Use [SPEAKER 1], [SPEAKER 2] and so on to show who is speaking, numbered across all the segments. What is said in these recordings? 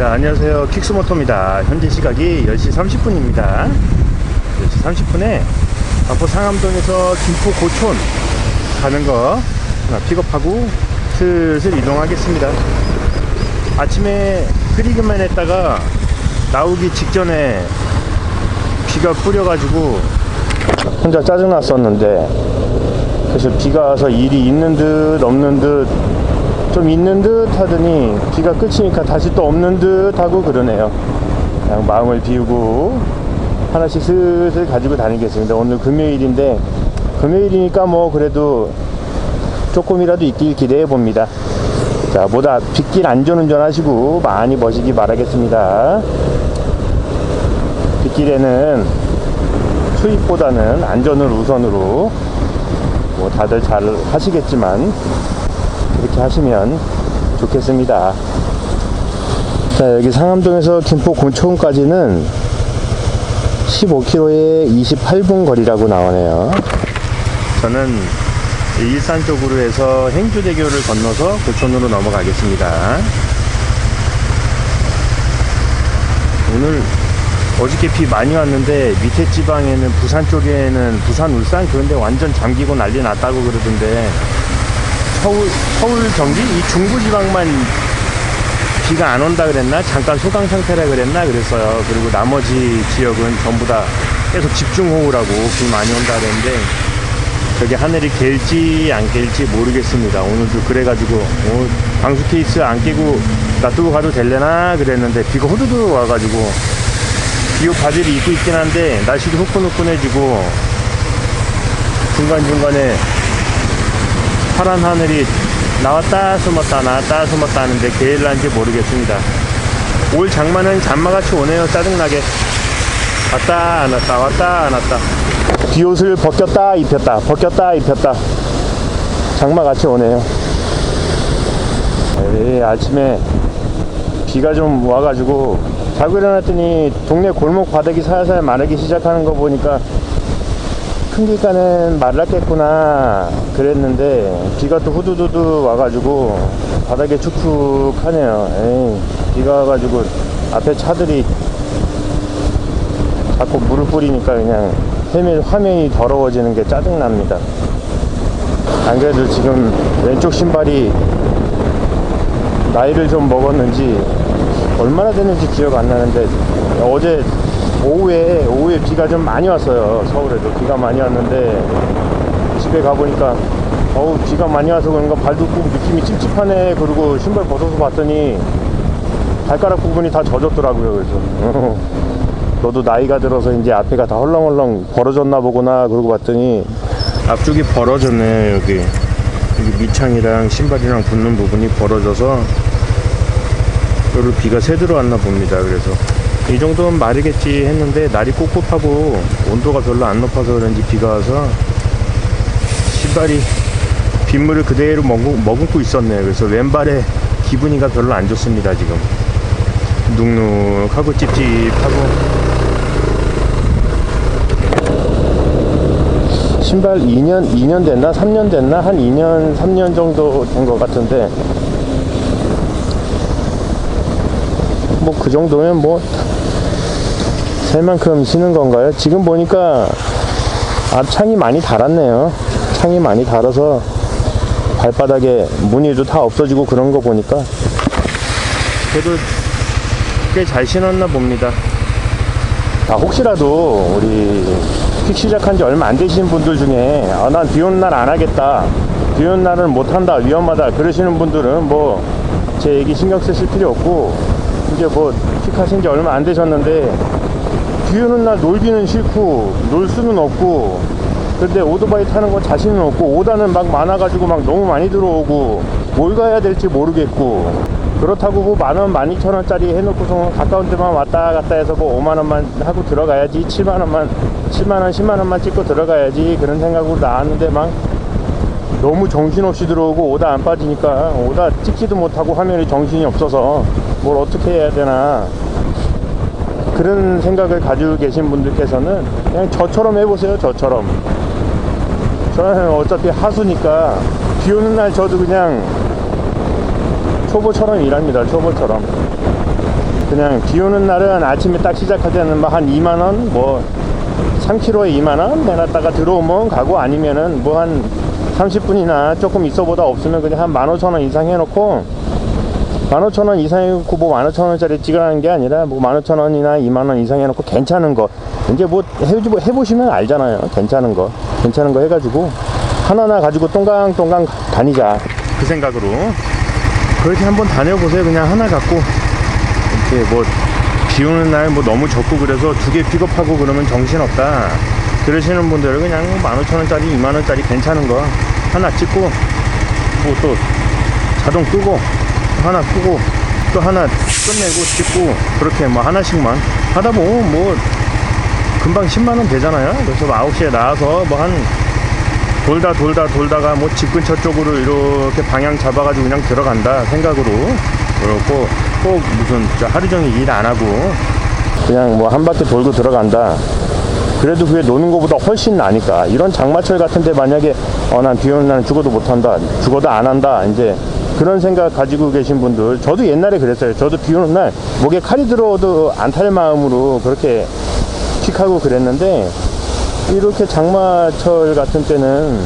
[SPEAKER 1] 자, 안녕하세요. 킥스모토입니다. 현재 시각이 10시 30분입니다. 10시 30분에 마포 상암동에서 김포 고촌 가는 거 하나 픽업하고 슬슬 이동하겠습니다. 아침에 흐리기만 했다가 나오기 직전에 비가 뿌려가지고 혼자 짜증났었는데 그래서 비가 와서 일이 있는 듯 없는 듯 좀 있는 듯 하더니 비가 끝이니까 다시 또 없는 듯 하고 그러네요. 그냥 마음을 비우고 하나씩 슬슬 가지고 다니겠습니다. 오늘 금요일인데 금요일이니까 뭐 그래도 조금이라도 있길 기대해 봅니다. 자, 모두 빗길 안전운전 하시고 많이 버시기 바라겠습니다. 빗길에는 수익보다는 안전을 우선으로 뭐 다들 잘 하시겠지만 그렇게 하시면 좋겠습니다. 자, 여기 상암동에서 김포 곤초원까지는 15km에 28분 거리라고 나오네요. 저는 일산 쪽으로 해서 행주대교를 건너서 고촌으로 넘어가겠습니다. 오늘 어저께 비 많이 왔는데 밑에 지방에는 부산 쪽에는 부산 울산 그런데 완전 잠기고 난리 났다고 그러던데 서울 서울 경기? 이 중부 지방만 비가 안 온다 그랬나? 잠깐 소강 상태라 그랬나? 그랬어요. 그리고 나머지 지역은 전부 다 계속 집중호우라고 비 많이 온다 그랬는데 저게 하늘이 갤지 안 갤지 모르겠습니다. 오늘도 그래가지고 어, 방수 케이스 안 끼고 놔두고 가도 될려나? 그랬는데 비가 호두두 와가지고 비옷 바지를 입고 있긴 한데 날씨도 후끈후끈해지고 중간중간에 파란 하늘이 나왔다 숨었다 나왔다 숨었다 하는데 게을란지 모르겠습니다. 올 장마는 잔마같이 오네요 짜증나게. 왔다 안 왔다 왔다 안 왔다. 비옷을 벗겼다 입혔다 벗겼다 입혔다. 장마같이 오네요. 에이, 아침에 비가 좀 와가지고 자고 일어났더니 동네 골목 바닥이 살살 마르기 시작하는 거 보니까 큰 길가는 말랐겠구나 그랬는데 비가 또 후두두두 와가지고 바닥에 축축하네요. 에이, 비가 와가지고 앞에 차들이 자꾸 물을 뿌리니까 그냥 화면, 화면이 더러워지는 게 짜증납니다. 안 그래도 지금 왼쪽 신발이 나이를 좀 먹었는지 얼마나 됐는지 기억 안 나는데 어제 오후에 오후에 비가 좀 많이 왔어요. 서울에도 비가 많이 왔는데 집에 가보니까 어우 비가 많이 와서 그런가 발도 꾹 느낌이 찝찝하네. 그리고 신발 벗어서 봤더니 발가락 부분이 다 젖었더라고요 그래서. 너도 나이가 들어서 이제 앞에가 다 헐렁헐렁 벌어졌나 보구나. 그러고 봤더니 앞쪽이 벌어졌네 여기. 여기 밑창이랑 신발이랑 붙는 부분이 벌어져서 여기 비가 새 들어왔나 봅니다 그래서 이 정도면 마르겠지 했는데 날이 꿉꿉하고 온도가 별로 안 높아서 그런지 비가 와서 신발이 빗물을 그대로 머금, 머금고 있었네요. 그래서 왼발에 기분이가 별로 안 좋습니다 지금. 눅눅하고 찝찝하고. 신발 2년 2년 됐나? 3년 됐나? 한 2년 3년 정도 된 것 같은데 뭐 그 정도면 뭐 셀 만큼 신은 건가요? 지금 보니까 앞창이 많이 달았네요. 창이 많이 달아서 발바닥에 무늬도 다 없어지고 그런 거 보니까 그래도 꽤 잘 신었나 봅니다. 아, 혹시라도 우리 픽 시작한 지 얼마 안 되신 분들 중에 아, 난 비 오는 날 안 하겠다. 비 오는 날은 못 한다. 위험하다. 그러시는 분들은 뭐 제 얘기 신경 쓰실 필요 없고 이제 뭐 픽하신 지 얼마 안 되셨는데 비 오는 날 놀기는 싫고 놀 수는 없고 근데 오토바이 타는 건 자신은 없고 오다는 막 많아가지고 막 너무 많이 들어오고 뭘 가야 될지 모르겠고 그렇다고 뭐 만원, 만 이천 원짜리 해놓고서 가까운 데만 왔다 갔다 해서 뭐 5만 원만 하고 들어가야지 7만 원만 7만 원, 10만 원만 찍고 들어가야지 그런 생각으로 나왔는데 막 너무 정신없이 들어오고 오다 안 빠지니까 오다 찍지도 못하고 화면이 정신이 없어서 뭘 어떻게 해야 되나. 그런 생각을 가지고 계신 분들께서는 그냥 저처럼 해보세요 저처럼. 저는 어차피 하수니까 비 오는 날 저도 그냥 초보처럼 일합니다 초보처럼. 그냥 비 오는 날은 아침에 딱 시작할 때는 뭐한 2만원, 뭐 3km에 2만원 내놨다가 들어오면 가고 아니면은 뭐한 30분이나 조금 있어보다 없으면 그냥 한 15,000원 이상 해놓고 15,000원 이상 해놓고 뭐 15,000원짜리 찍으라는 게 아니라 뭐 15,000원이나 2만원 이상 해놓고 괜찮은 거. 이제 뭐 해보, 해보시면 알잖아요. 괜찮은 거. 괜찮은 거 해가지고 하나하나 가지고 똥강똥강 다니자. 그 생각으로. 그렇게 한번 다녀보세요. 그냥 하나 갖고. 이렇게 뭐 비 오는 날 뭐 너무 적고 그래서 두 개 픽업하고 그러면 정신없다 그러시는 분들은 그냥 15,000원짜리 2만원짜리 괜찮은 거 하나 찍고 뭐 또 자동 끄고 또 하나 끄고 또 하나 끝내고 찍고 그렇게 뭐 하나씩만 하다 보면 뭐 금방 10만원 되잖아요. 그래서 뭐 9시에 나와서 뭐 한 돌다 돌다 돌다가 뭐 집 근처 쪽으로 이렇게 방향 잡아가지고 그냥 들어간다 생각으로 그렇고 꼭 무슨 저 하루 종일 일 안 하고 그냥 뭐 한 바퀴 돌고 들어간다 그래도 그게 노는 것보다 훨씬 나니까. 이런 장마철 같은데 만약에 어 난 비 오는 날 죽어도 못한다 죽어도 안 한다 이제 그런 생각 가지고 계신 분들 저도 옛날에 그랬어요. 저도 비 오는 날 목에 칼이 들어오도 안 탈 마음으로 그렇게 픽하고 그랬는데 이렇게 장마철 같은 때는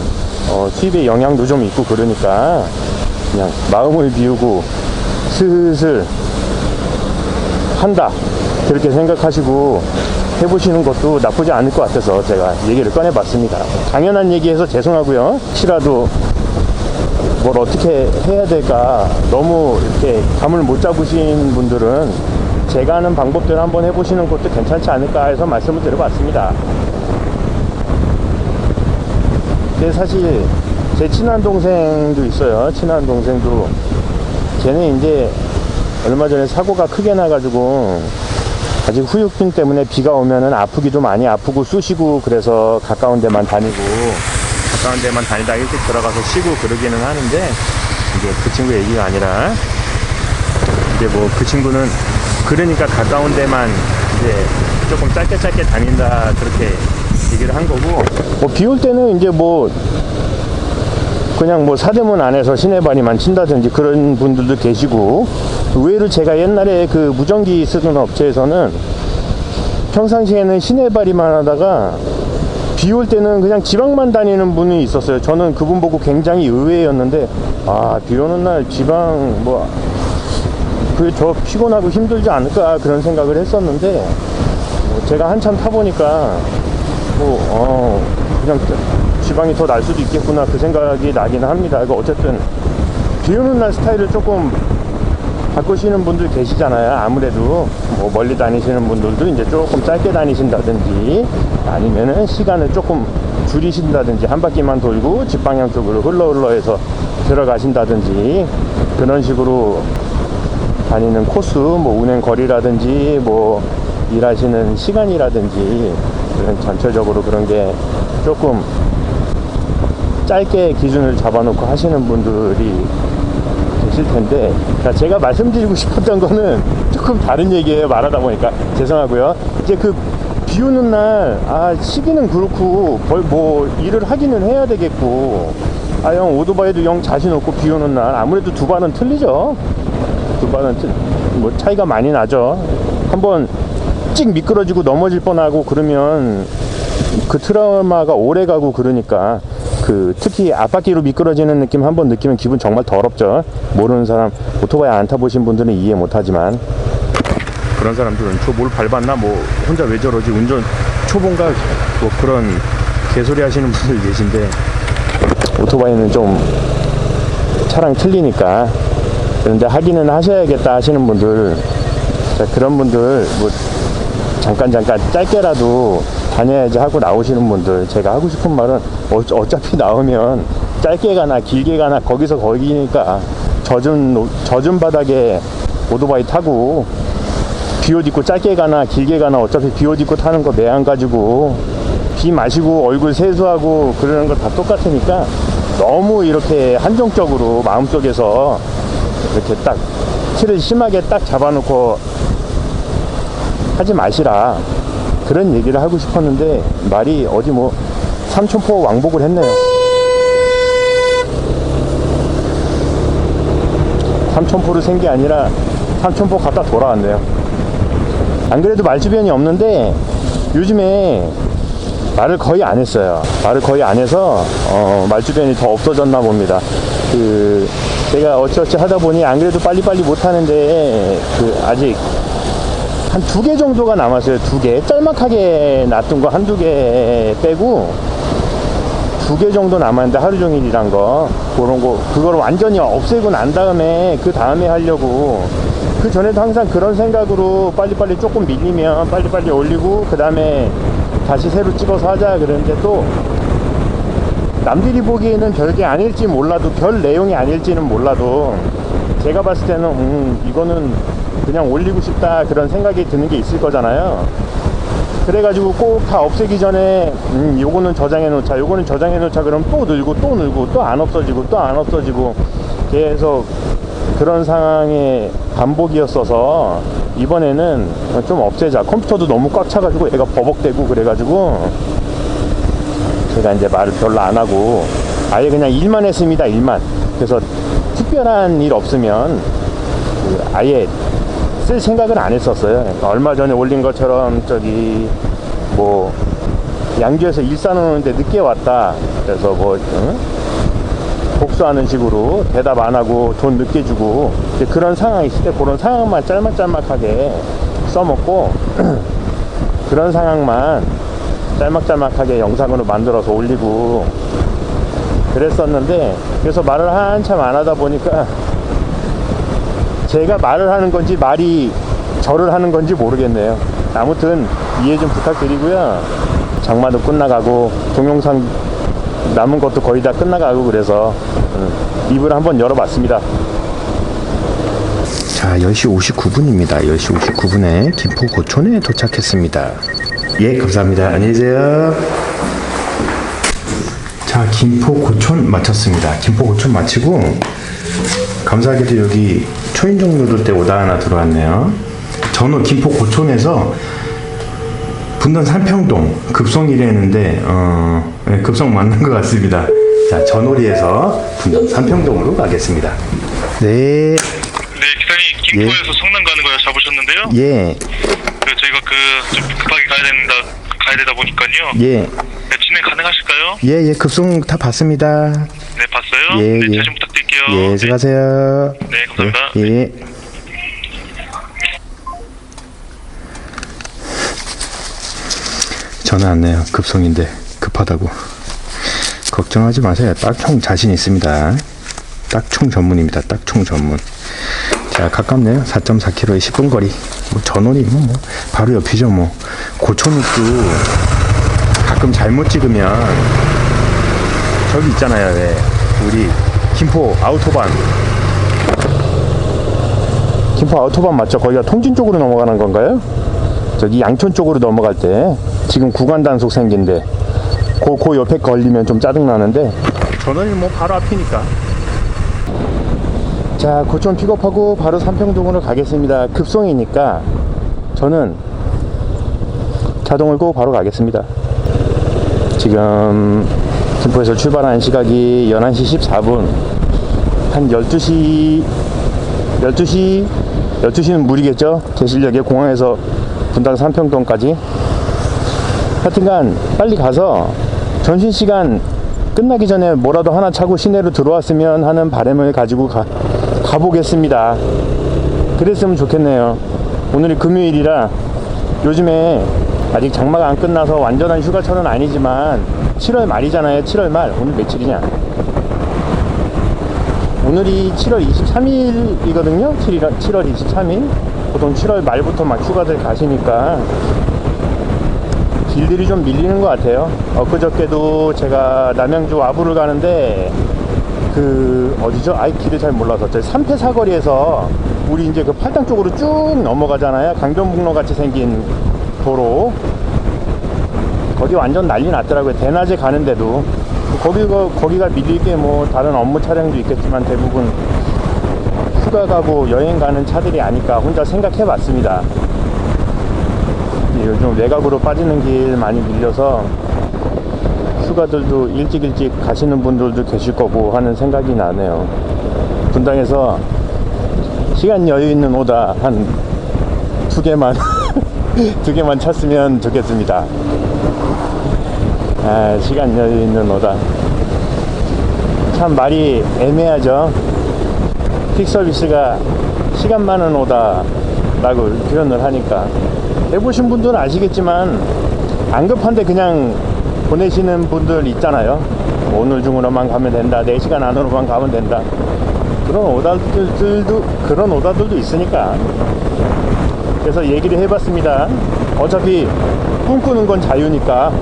[SPEAKER 1] 어, 수입에 영향도 좀 있고 그러니까 그냥 마음을 비우고 슬슬 한다 그렇게 생각하시고 해보시는 것도 나쁘지 않을 것 같아서 제가 얘기를 꺼내봤습니다. 당연한 얘기해서 죄송하고요. 혹시라도 뭘 어떻게 해야 될까 너무 이렇게 감을 못 잡으신 분들은 제가 하는 방법대로 한번 해보시는 것도 괜찮지 않을까 해서 말씀을 드려봤습니다. 근데 사실 제 친한 동생도 있어요. 친한 동생도. 걔는 이제 얼마 전에 사고가 크게 나가지고 아직 후유증 때문에 비가 오면은 아프기도 많이 아프고 쑤시고 그래서 가까운 데만 다니고 가까운 데만 다니다 일찍 들어가서 쉬고 그러기는 하는데 이제 그 친구 얘기가 아니라 이제 뭐 그 친구는 그러니까 가까운 데만 이제 조금 짧게 짧게 다닌다 그렇게 얘기를 한 거고. 뭐 비 올 때는 이제 뭐 그냥 뭐 사대문 안에서 시내바리만 친다든지 그런 분들도 계시고 의외로 제가 옛날에 그 무전기 쓰던 업체에서는 평상시에는 시내바리만 하다가 비 올 때는 그냥 지방만 다니는 분이 있었어요. 저는 그분 보고 굉장히 의외였는데 아 비 오는 날 지방 뭐 그게 저 피곤하고 힘들지 않을까 그런 생각을 했었는데 뭐 제가 한참 타보니까 뭐 어, 그냥 지방이 더 날 수도 있겠구나 그 생각이 나기는 합니다. 이거 어쨌든 비 오는 날 스타일을 조금 바꾸시는 분들 계시잖아요. 아무래도 뭐 멀리 다니시는 분들도 이제 조금 짧게 다니신다든지 아니면은 시간을 조금 줄이신다든지 한 바퀴만 돌고 집 방향 쪽으로 흘러 흘러 해서 들어가신다든지 그런 식으로 다니는 코스, 뭐 운행 거리라든지 뭐 일하시는 시간이라든지 그런 전체적으로 그런 게 조금 짧게 기준을 잡아놓고 하시는 분들이 계실 텐데 자, 제가 말씀드리고 싶었던 거는 조금 다른 얘기예요. 말하다 보니까. 죄송하고요. 이제 그 비 오는 날 아 시기는 그렇고 벌 뭐 일을 하기는 해야 되겠고. 아 형 오토바이도 영 자신 없고 비 오는 날. 아무래도 두 발은 틀리죠. 두 발은 틀, 뭐 차이가 많이 나죠. 한번 찍 미끄러지고 넘어질 뻔하고 그러면 그 트라우마가 오래 가고 그러니까 그 특히 앞바퀴로 미끄러지는 느낌 한번 느끼면 기분 정말 더럽죠. 모르는 사람 오토바이 안 타보신 분들은 이해 못하지만. 그런 사람들은 저 뭘 밟았나? 뭐 혼자 왜 저러지? 운전 초보인가? 뭐 그런 개소리 하시는 분들 계신데. 오토바이는 좀 차랑 틀리니까. 그런데 하기는 하셔야겠다 하시는 분들. 자, 그런 분들 뭐 잠깐 잠깐 짧게라도 다녀야지 하고 나오시는 분들 제가 하고 싶은 말은 어, 어차피 나오면 짧게 가나 길게 가나 거기서 거기니까 젖은 노- 젖은 바닥에 오토바이 타고 비옷 입고 짧게 가나 길게 가나 어차피 비옷 입고 타는 거 매안 가지고 비 마시고 얼굴 세수하고 그러는 거 다 똑같으니까 너무 이렇게 한정적으로 마음속에서 이렇게 딱 틀을 심하게 딱 잡아놓고 하지 마시라 그런 얘기를 하고 싶었는데 말이 어디 뭐 삼천포 왕복을 했네요 삼천포를 센 게 아니라 삼천포 갔다 돌아왔네요 안 그래도 말 주변이 없는데 요즘에 말을 거의 안 했어요. 말을 거의 안 해서 어, 말 주변이 더 없어졌나 봅니다. 그 제가 어찌어찌 하다 보니 안 그래도 빨리빨리 못 하는데 그 아직 한 두 개 정도가 남았어요. 두 개. 짤막하게 놔둔 거 한두 개 빼고 두 개 정도 남았는데 하루 종일이란 거 그런 거 그걸 완전히 없애고 난 다음에 그 다음에 하려고 그 전에도 항상 그런 생각으로 빨리빨리 조금 밀리면 빨리빨리 올리고 그 다음에 다시 새로 찍어서 하자 그러는데 또 남들이 보기에는 별게 아닐지 몰라도 별 내용이 아닐지는 몰라도 제가 봤을 때는 음 이거는 그냥 올리고 싶다 그런 생각이 드는 게 있을 거잖아요. 그래가지고 꼭 다 없애기 전에 음 요거는 저장해 놓자 요거는 저장해 놓자 그럼 또 늘고 또 늘고 또 안 없어지고 또 안 없어지고 계속 그런 상황의 반복이었어서 이번에는 좀 없애자. 컴퓨터도 너무 꽉 차가지고 얘가 버벅대고 그래가지고 제가 이제 말을 별로 안 하고 아예 그냥 일만 했습니다 일만. 그래서 특별한 일 없으면 그 아예 쓸 생각은 안 했었어요 그러니까 얼마 전에 올린 것처럼 저기 뭐 양주에서 일 싸놓는데 늦게 왔다 그래서 뭐 응? 복수하는 식으로 대답 안 하고 돈 늦게 주고 그런 상황이 있을 때 그런 상황만 짤막짤막하게 써먹고 그런 상황만 짤막짤막하게 영상으로 만들어서 올리고 그랬었는데 그래서 말을 한참 안 하다 보니까 제가 말을 하는 건지 말이 저를 하는 건지 모르겠네요. 아무튼 이해 좀 부탁드리고요. 장마도 끝나가고 동영상 남은 것도 거의 다 끝나가고 그래서 음, 입을 한번 열어봤습니다. 자 10시 59분입니다. 10시 59분에 김포 고촌에 도착했습니다. 예 감사합니다. 안녕히 계세요. 자 김포 고촌 마쳤습니다. 김포 고촌 마치고 감사하게도 여기 초인종 누를 때 오다 하나 들어왔네요 저는 김포 고촌에서 분당 삼평동 급성이라 했는데 어, 네, 급성 맞는 것 같습니다 자 전오리에서 분당 삼평동으로 가겠습니다 네
[SPEAKER 2] 네, 기사님 김포에서 성남 가는 거요 잡으셨는데요.
[SPEAKER 1] 예,
[SPEAKER 2] 그 저희가 그좀 급하게 가야 된다 가야 되다 보니까요.
[SPEAKER 1] 예,
[SPEAKER 2] 네, 진행 가능하실까요?
[SPEAKER 1] 예, 예, 급송 다 봤습니다.
[SPEAKER 2] 네, 봤어요.
[SPEAKER 1] 예,
[SPEAKER 2] 네,
[SPEAKER 1] 예.
[SPEAKER 2] 잘좀 부탁드릴게요.
[SPEAKER 1] 예,
[SPEAKER 2] 네,
[SPEAKER 1] 수고하세요.
[SPEAKER 2] 네, 감사합니다.
[SPEAKER 1] 예, 예. 전화 왔네요. 급송인데 급하다고. 걱정하지 마세요. 딱총 자신 있습니다. 딱총 전문입니다. 딱총 전문. 자, 가깝네요. 4.4km에 10분 거리. 뭐 전원이면 뭐 바로 옆이죠. 뭐 고촌읍도 가끔 잘못 찍으면 저기 있잖아요. 왜 우리 김포 아우토반 김포 아우토반 맞죠? 거기가 통진 쪽으로 넘어가는 건가요? 저기 양촌 쪽으로 넘어갈 때 지금 구간 단속 생긴데 그, 그 옆에 걸리면 좀 짜증 나는데 저는 뭐 바로 앞이니까 자 고촌 픽업하고 바로 삼평동으로 가겠습니다 급송이니까 저는 자동을 끄고 바로 가겠습니다 지금 김포에서 출발한 시각이 11시 14분. 한 12시 12시 12시는 무리겠죠? 제 실력에 공항에서 분당 삼평동까지. 하여튼간 빨리 가서 점심시간 끝나기 전에 뭐라도 하나 차고 시내로 들어왔으면 하는 바람을 가지고 가, 가보겠습니다. 그랬으면 좋겠네요. 오늘이 금요일이라 요즘에 아직 장마가 안 끝나서 완전한 휴가철은 아니지만 7월 말이잖아요. 7월 말. 오늘 며칠이냐? 오늘이 7월 23일이거든요. 7월, 7월 23일. 보통 7월 말부터 막 휴가들 가시니까 길들이 좀 밀리는 것 같아요. 엊그저께도 제가 남양주 와부를 가는데 그 어디죠? 아이 길을 잘 몰라서. 저희 삼패 사거리에서 우리 이제 그 팔당 쪽으로 쭉 넘어가잖아요. 강변북로 같이 생긴 도로 거기 완전 난리 났더라고요. 대낮에 가는데도. 거기가 거기가 밀릴 게뭐 다른 업무 차량도 있겠지만 대부분 휴가 가고 여행 가는 차들이 아닐까 혼자 생각해 봤습니다. 예, 요즘 외곽으로 빠지는 길 많이 밀려서 휴가들도 일찍 일찍 가시는 분들도 계실 거고 하는 생각이 나네요. 분당에서 시간 여유 있는 오다 한 두 개만 두 개만 찼으면 좋겠습니다. 아, 시간 여유 있는 오다. 참 말이 애매하죠. 픽 서비스가 시간 많은 오다 라고 표현을 하니까 해보신 분들은 아시겠지만 안 급한데 그냥 보내시는 분들 있잖아요. 뭐 오늘 중으로만 가면 된다. 4시간 안으로만 가면 된다. 그런 오다들도 그런 오다들도 있으니까 그래서 얘기를 해봤습니다. 어차피 꿈꾸는 건 자유니까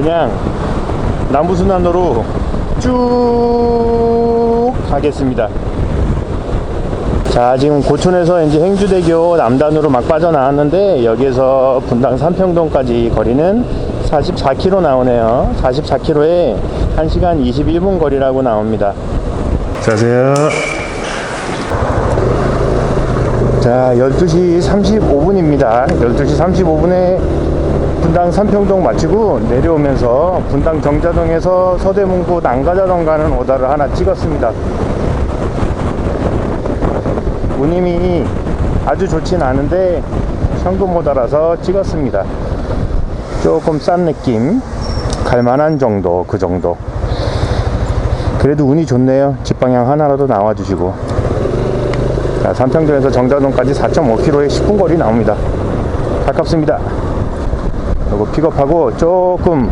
[SPEAKER 1] 그냥 남부순환으로 쭉 가겠습니다. 자, 지금 고촌에서 이제 행주대교 남단으로 막 빠져나왔는데 여기에서 분당 삼평동까지 거리는 44km 나오네요. 44km에 1시간 21분 거리라고 나옵니다. 자세요. 자, 12시 35분입니다. 12시 35분에 분당 삼평동 마치고 내려오면서 분당 정자동에서 서대문구 난가자동 가는 오다를 하나 찍었습니다. 운임이 아주 좋진 않은데 현금 오다라서 찍었습니다. 조금 싼 느낌, 갈만한 정도, 그 정도. 그래도 운이 좋네요. 집방향 하나라도 나와주시고. 자, 삼평동에서 정자동까지 4.5km의 10분 거리 나옵니다. 가깝습니다. 요거 픽업하고 조금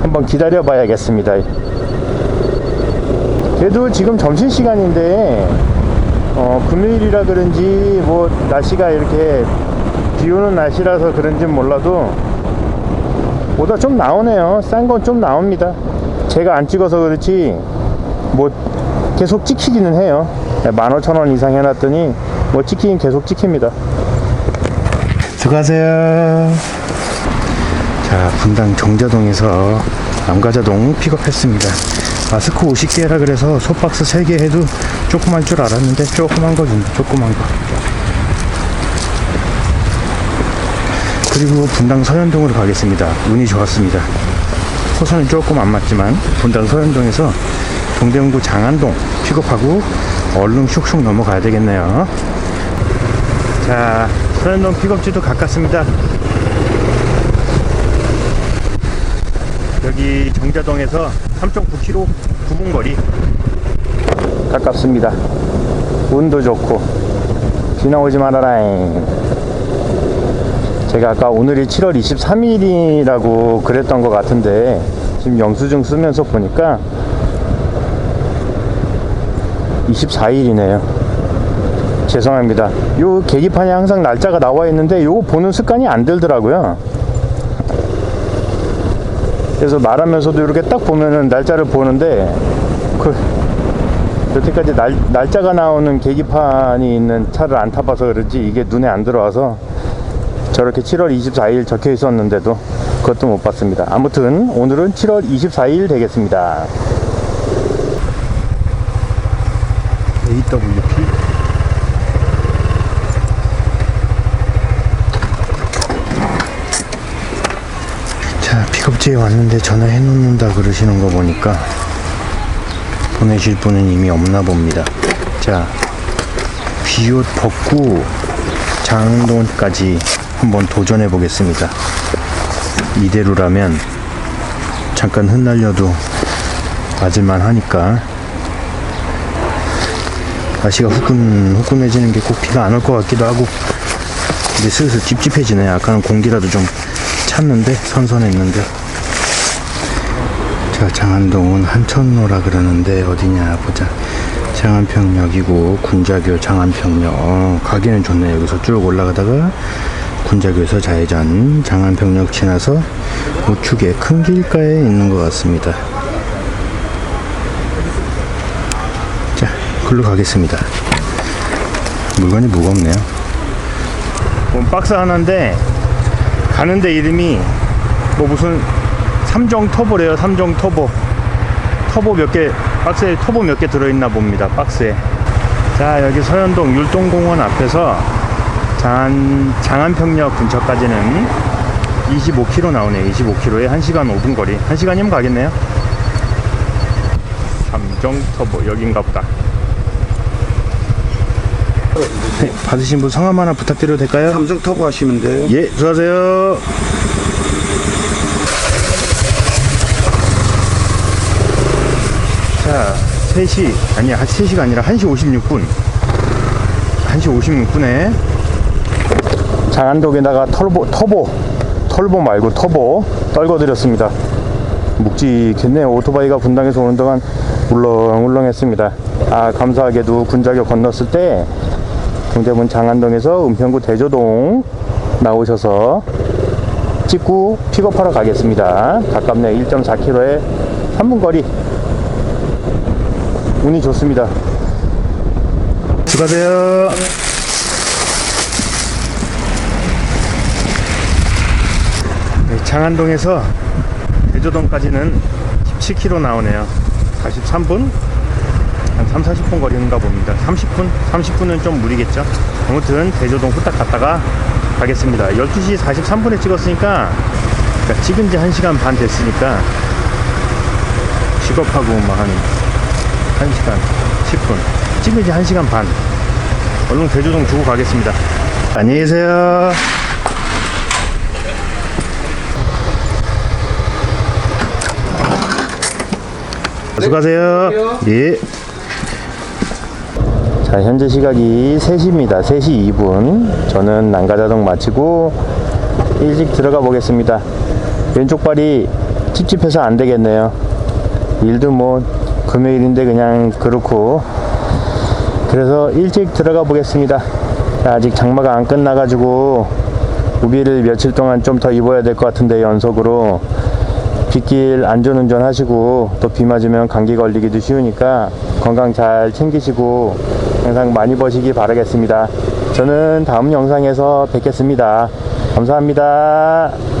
[SPEAKER 1] 한번 기다려 봐야겠습니다. 그래도 지금 점심시간인데, 어, 금요일이라 그런지, 뭐, 날씨가 이렇게 비 오는 날씨라서 그런지 몰라도, 보다 좀 나오네요. 싼 건 좀 나옵니다. 제가 안 찍어서 그렇지, 뭐, 계속 찍히기는 해요. 15,000원 이상 해놨더니, 뭐, 찍히긴 계속 찍힙니다. 수고하세요. 자, 분당 정자동에서 남가자동 픽업했습니다. 마스크 50개라 그래서 소박스 3개 해도 조그만 줄 알았는데 조그만 거입니다. 조그만 거. 그리고 분당 서현동으로 가겠습니다. 운이 좋았습니다. 호선은 조금 안 맞지만 분당 서현동에서 동대문구 장안동 픽업하고 얼른 슉슉 넘어가야 되겠네요. 자, 서현동 픽업지도 가깝습니다. 여기 정자동에서 3.9km 9분 거리 가깝습니다. 운도 좋고 비 나 오지 말아라잉. 제가 아까 오늘이 7월 23일이라고 그랬던 것 같은데 지금 영수증 쓰면서 보니까 24일이네요. 죄송합니다. 요 계기판에 항상 날짜가 나와 있는데 요거 보는 습관이 안 들더라고요. 그래서 말하면서도 이렇게 딱 보면은 날짜를 보는데 그 여태까지 날, 날짜가 나오는 계기판이 있는 차를 안 타봐서 그런지 이게 눈에 안 들어와서 저렇게 7월 24일 적혀 있었는데도 그것도 못 봤습니다. 아무튼 오늘은 7월 24일 되겠습니다. 자 픽업지에 왔는데 전화해 놓는다 그러시는 거 보니까 보내실 분은 이미 없나 봅니다. 자 비옷 벗고 장동까지 한번 도전해 보겠습니다. 이대로라면 잠깐 흩날려도 맞을만 하니까. 날씨가 후끈 후끈해지는 게 꼭 비가 안 올 것 같기도 하고. 이제 슬슬 찝찝해지네. 아까는 공기라도 좀 찼는데 선선했는데 자 장안동은 한천로라 그러는데 어디냐 보자. 장안평역이고 군자교 장안평역. 어, 가기는 좋네. 여기서 쭉 올라가다가 군자교에서 좌회전. 장안평역 지나서 우측에 큰 길가에 있는 것 같습니다. 자 글로 가겠습니다. 물건이 무겁네요. 뭐 박스 하나인데 가는데 이름이 뭐 무슨 삼정 터보래요 삼정 터보 터보 몇개 박스에 터보 몇 개 들어있나 봅니다 박스에 자 여기 서현동 율동공원 앞에서 장안, 장안평역 근처까지는 25km 나오네요 25km에 1시간 5분 거리 1시간이면 가겠네요 삼정 터보 여긴가 보다. 네, 받으신 분 성함 하나 부탁드려도 될까요?
[SPEAKER 3] 삼성 터보 하시면 돼요.
[SPEAKER 1] 예, 수고하세요. 자, 3시, 아니, 3시가 아니라 1시 56분. 1시 56분에 장안독에다가 털보, 터보, 털보 말고 터보 떨궈드렸습니다. 묵직했네요. 오토바이가 분당에서 오는 동안 울렁울렁했습니다. 아, 감사하게도 군자격 건넜을 때 동대문 장안동에서 은평구 대조동 나오셔서 찍고 픽업하러 가겠습니다. 가깝네요. 1.4km에 3분 거리. 운이 좋습니다. 수고하세요. 네, 장안동에서 대조동까지는 17km 나오네요. 43분? 한 3, 40분 거리인가 봅니다. 30분? 30분은 좀 무리겠죠? 아무튼 대조동 후딱 갔다가 가겠습니다. 12시 43분에 찍었으니까 그러니까 찍은 지 1시간 반 됐으니까 직업하고 뭐한 1시간 10분 찍은 지 1시간 반 얼른 대조동 주고 가겠습니다. 안녕히 계세요. 수고하세요. 예. 자, 현재 시각이 3시입니다. 3시 2분. 저는 난가자동 마치고 일찍 들어가 보겠습니다. 왼쪽 발이 찝찝해서 안 되겠네요. 일도 뭐 금요일인데 그냥 그렇고. 그래서 일찍 들어가 보겠습니다. 아직 장마가 안 끝나 가지고 우비를 며칠 동안 좀 더 입어야 될 것 같은데 연속으로 빗길 안전운전 하시고 또 비 맞으면 감기 걸리기도 쉬우니까 건강 잘 챙기시고 항상 많이 버시기 바라겠습니다. 저는 다음 영상에서 뵙겠습니다. 감사합니다.